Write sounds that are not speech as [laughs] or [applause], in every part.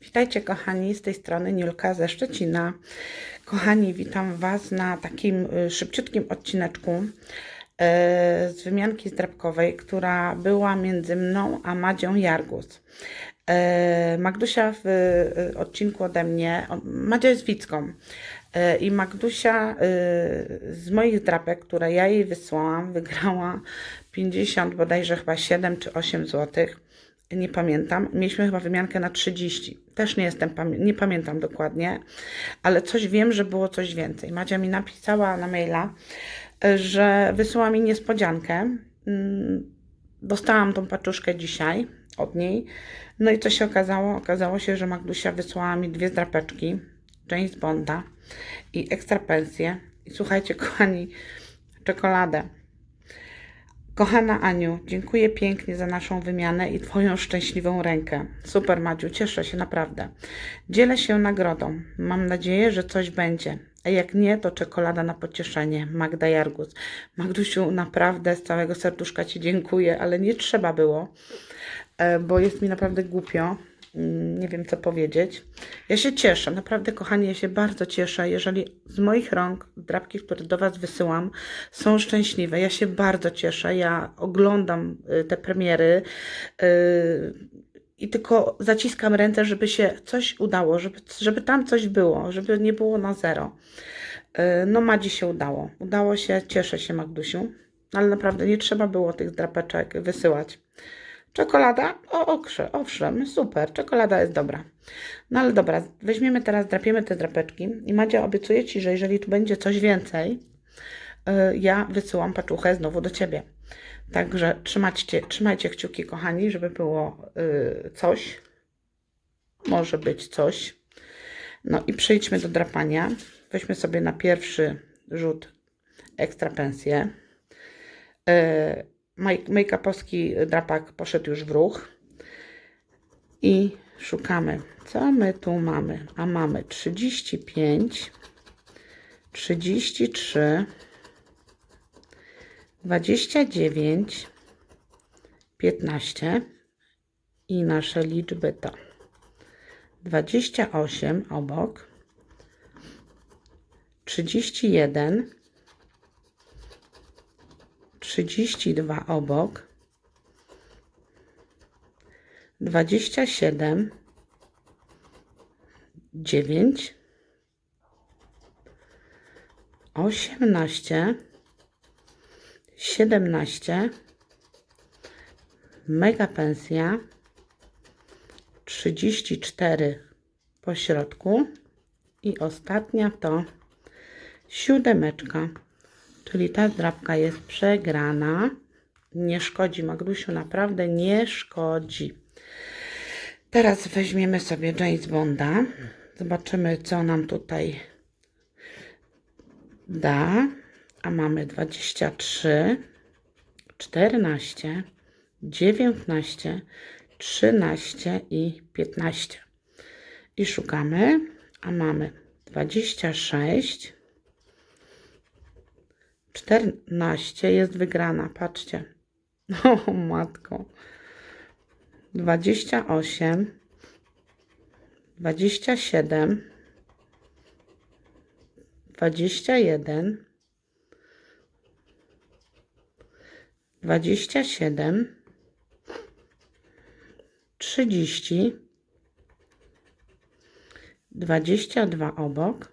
Witajcie kochani, z tej strony Niulka ze Szczecina. Kochani, witam Was na takim y, szybciutkim odcineczku y, z wymianki zdrabkowej, która była między mną a Madzią Jargus. Y, Magdusia w odcinku ode mnie, Madzia jest Wicką y, i Magdusia z moich drapek, które ja jej wysłałam, wygrała 50 bodajże chyba 7 czy 8 złotych nie pamiętam. Mieliśmy chyba wymiankę na 30. Też nie jestem, nie pamiętam dokładnie, ale coś wiem, że było coś więcej. Madzia mi napisała na maila, y, że wysyła mi niespodziankę. Mm, Dostałam tą paczuszkę dzisiaj od niej. No i co się okazało? Okazało się, że Magdusia wysłała mi dwie drapeczki James Bonda i ekstra pensję. I słuchajcie, [laughs] kochani, czekoladę. Kochana Aniu, dziękuję pięknie za naszą wymianę i Twoją szczęśliwą rękę. Super, Madziu, cieszę się naprawdę. Dzielę się nagrodą. Mam nadzieję, że coś będzie. A jak nie, to czekolada na pocieszenie. Magda Jargus. Magdusiu, naprawdę z całego serduszka Ci dziękuję, ale nie trzeba było, e, bo jest mi naprawdę głupio. Mm, Nie wiem, co powiedzieć. Ja się cieszę, naprawdę, kochani, ja się bardzo cieszę, jeżeli z moich rąk drapki, które do Was wysyłam, są szczęśliwe. Ja się bardzo cieszę. Ja oglądam y, te premiery y, i tylko zaciskam ręce, żeby się coś udało, żeby, żeby tam coś było, żeby nie było na zero. Y, No, Madzi się udało. Udało się, cieszę się, Magdusiu. Ale naprawdę nie trzeba było tych drapeczek wysyłać. Czekolada? O, okrze, owszem, super, czekolada jest dobra. No ale dobra, weźmiemy teraz, drapiemy te drapeczki i Madzia obiecuje Ci, że jeżeli tu będzie coś więcej, y, ja wysyłam paczuchę znowu do Ciebie. Także trzymajcie, trzymajcie kciuki, kochani, żeby było y, coś. Może być coś. No i przejdźmy do drapania. Weźmy sobie na pierwszy rzut ekstra pensję. Y, maj- Make-upowski drapak poszedł już w ruch. I szukamy. Co my tu mamy? A mamy 35, 33, 29, 15 i nasze liczby to 28 obok, 31, 32 obok, 27, 9, 18, 17, mega pensja, 34 po środku i ostatnia to siódemeczka, czyli ta drapka jest przegrana. Nie szkodzi, Magdusiu, naprawdę nie szkodzi. Teraz weźmiemy sobie James Bonda. Zobaczymy, co nam tutaj da. A mamy 23, 14, 19, 13 i 15. I szukamy. A mamy 26, 14 jest wygrana. Patrzcie. [laughs] O matko. 28, 27, 21, 27, 30, 22 obok,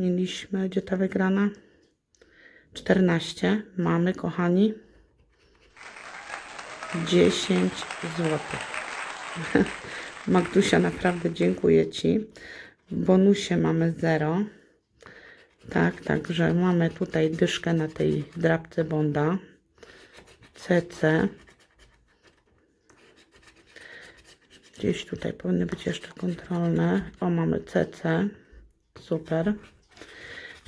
mieliśmy, gdzie ta wygrana? 14. Mamy, kochani, 10 zł. [laughs] Magdusia, naprawdę dziękuję Ci. W bonusie mamy 0. Tak, także mamy tutaj dyszkę na tej drapce Bonda. CC. Gdzieś tutaj powinny być jeszcze kontrolne. O, mamy CC. Super.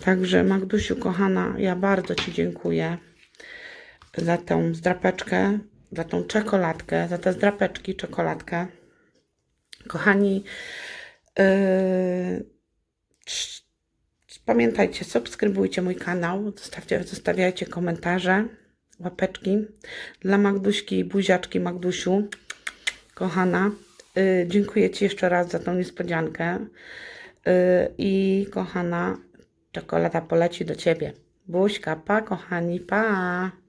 Także Magdusiu, kochana, ja bardzo Ci dziękuję za tą zdrapeczkę, za tą czekoladkę, za te zdrapeczki, czekoladkę. Kochani, yy, pamiętajcie, subskrybujcie mój kanał, zostawcie, zostawiajcie komentarze, łapeczki. Dla Magduśki i buziaczki Magdusiu, kochana, yy, dziękuję Ci jeszcze raz za tą niespodziankę. Yy, I kochana, czekolada poleci do Ciebie. Buźka, pa kochani, pa!